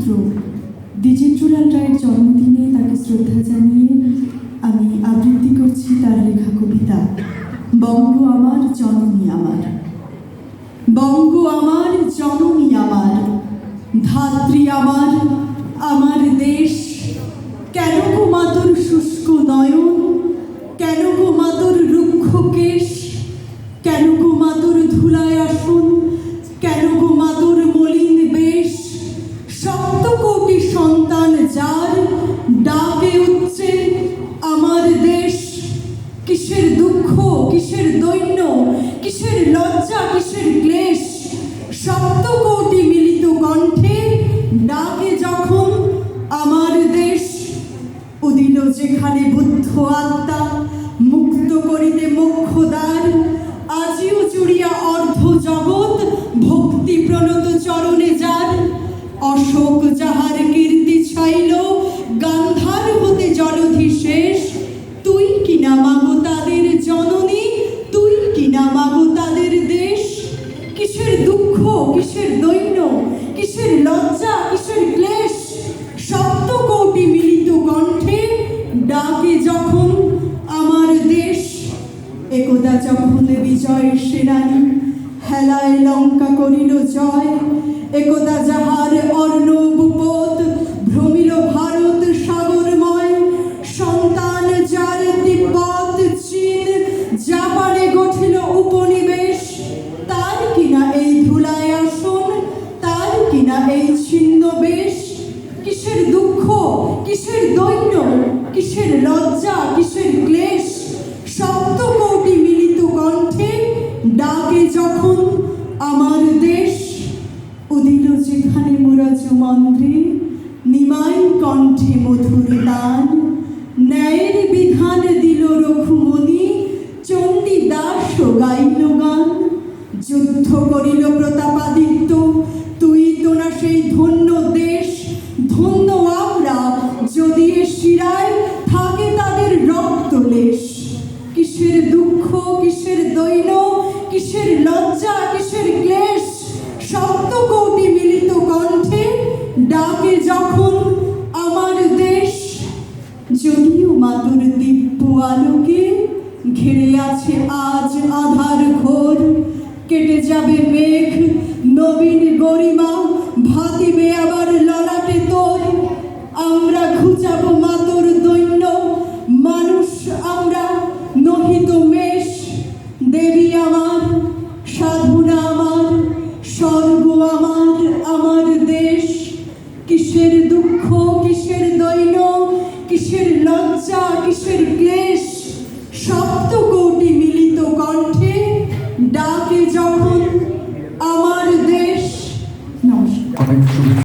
পুত্র দ্বিজেন্দ্রলাল রায়ের জন্মদিনে তাকে শ্রদ্ধা জানিয়ে আমি আবৃত্তি করছি তার লেখা কবিতা, বঙ্গ আমার, জননী আমার। বঙ্গ আমার, জননী আমার। ধাত্রী আমার আমার দেশ। কেন গো মাতর শুষ্ক নয়ন? কেন গো মাতর রুক্ষ কেশ? কেন গো মাতর ধুলায় আসুন? সন্তান যার ডাকে উঠছে, আমার দেশ কিসের দুঃখ, কিসের দৈন্য, কিসের লজ্জা, কিসের ক্লেশ? সপ্ত কোটি মিলিত কণ্ঠে ডাকে যখন, আমার দেশ উদিল যেখানে বুদ্ধ আত্মা মুক্ত করিতে মোক্ষদ্বার আজিও জুড়িয়া অর্ধ জগৎ ভক্তি প্রণত চরণে যার। অশোক যাহার কিসের লজ্জা, কিসের ক্লেশ? সপ্ত কোটি মিলিত কণ্ঠে ডাকে যখন আমার দেশ, একদা যখন বিজয় সেনানী হেলায় লঙ্কা করিল জয়, একদা যাহার অর্ণব কিনা এই ছিন্ন বেশ? কিসের দুঃখ? কিসের দৈন্য? কিসের লজ্জা? কিসের ক্লেশ? সপ্ত কোটি মিলিত কণ্ঠে ডাকে যখন আমার দেশ উদিল যেখানে মোরাজ মন্ত্রে নিমাই কণ্ঠে মধুর দান ন্যায়ের বিধান দিল রঘুমণি চণ্ডী দাস গাইল গান। যুদ্ধ করিল প্রতাপাদিত্য না সেই ধন্য দেশ, ধন্য আমরা যদি এ শিরায় থাকে তাদের রক্তলেশ কিসের দুঃখ, কিসের দৈন্য কিসের লজ্জা, কিসের ক্লেশ? সপ্ত কোটি মিলিত কণ্ঠে ডাকে যখন আমার দেশ। যদিও মাতুর দিব্য আলোকে ঘিরে আছে আজ ঘোর কেটে যাবে মেঘ। নবীন গরিমা ভাতিবে ডাকে যখন